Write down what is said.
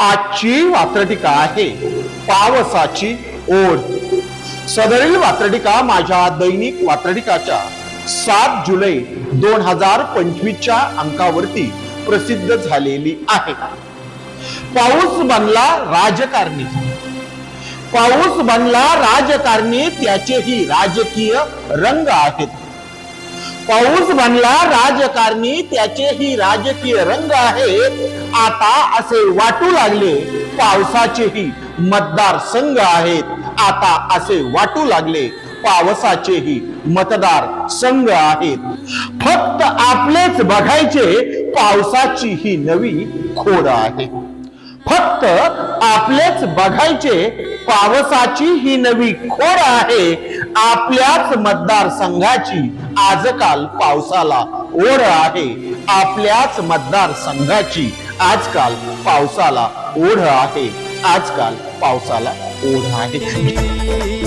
आजची वात्रटिका आहे. पावसाची ओढ. सदरील वात्रटिका माझ्या दैनिक वात्रटिकाच्या सात जुलै दोन हजार पंचवीसच्या अंकावरती प्रसिद्ध झालेली आहे. पाऊस बनला राजकारणी. पाऊस बनला राजकारणी त्याचेही राजकीय रंग आहेत. पाऊस बनला राजकारणी त्याचेही राजकीय रंग आहेत. आता असे वाटू लागले पावसाचेही मतदार संघ आहेत. आता असे वाटू लागले पावसाचेही मतदार संघ आहेत. फक्त आपलेच बघायचे पावसाची ही नवी खोड आहे. फक्त आपलेच बघायचे पावसाची ही नवी खोड आहे. आपल्याच मतदारसंघाची आजकाल पावसाला ओढ आहे. आपल्याच मतदारसंघाची आजकाल पावसाला ओढ आहे. आजकाल पावसाला ओढ आहे.